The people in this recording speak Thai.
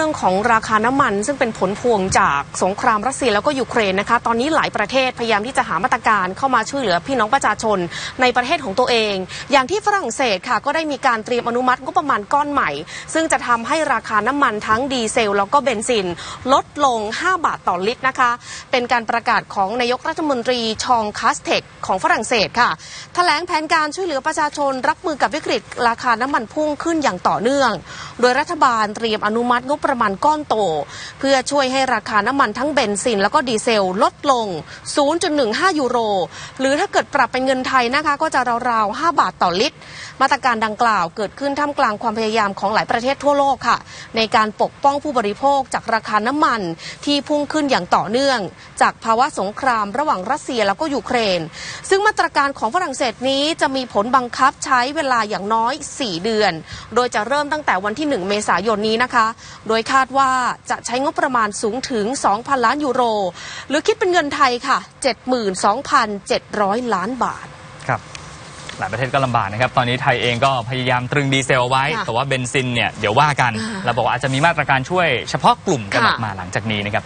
รื่องของราคาน้ำมัน ซึ่งเป็นผลพวงจากสงครามรัสเซียแล้วก็ยูเครนนะคะ ตอนนี้หลายประเทศพยายามที่จะหามาตรการเข้ามาช่วยเหลือพี่น้องประชาชนในประเทศของตัวเอง อย่างที่ฝรั่งเศสค่ะก็ได้มีการเตรียมอนุมัติงบประมาณก้อนใหม่ ซึ่งจะทำให้ราคาน้ำมันทั้งดีเซล แล้วก็เบนซิน ลดลง 5 บาทต่อลิตรนะคะ เป็นการประกาศของนายกรัฐมนตรีชองคาสเทคของฝรั่งเศสค่ะแถลงแผนการช่วยเหลือประชาชนรับมือกับวิกฤต ราคาน้ำมันพุ่งขึ้นอย่างต่อเนื่อง โดยรัฐบาลเตรียมอนุมัติงบประมาณก้อนโต เพื่อช่วยให้ราคาน้ำมันทั้งเบนซิน แล้วก็ดีเซลลดลง 0.15 ยูโร หรือถ้าเกิดปรับเป็นเงินไทยนะคะก็จะราวๆ 5 บาทต่อลิตร มาตรการดังกล่าวเกิดขึ้นท่ามกลางความพยายามของหลายประเทศทั่วโลกค่ะ ในการปกป้องผู้บริโภคจากราคาน้ำมันที่พุ่งขึ้นอย่างต่อเนื่อง จากภาวะสงครามระหว่างรัสเซียแล้วก็ยูเครน ซึ่งมาตรการของฝรั่งเศสนี้จะมีผลบังคับใช้เวลาอย่างน้อย 4 เดือน โดยจะเริ่มตั้งแต่วันที่ 1 เมษายนนี้นะคะ โดยคาดว่าจะใช้งบประมาณสูงถึง 2,000 ล้านยูโร หรือคิดเป็นเงินไทยค่ะ 72,700 ล้านบาทครับหลายประเทศก็ลำบากนะครับ ตอนนี้ไทยเองก็พยายามตรึงดีเซลเอาไว้ค่ะแต่ว่าเบนซินเนี่ยเดี๋ยวว่ากันอ่าเราบอกว่าอาจจะมีมาตรการช่วยเฉพาะกลุ่มกันค่ะออกมาหลังจากนี้นะครับ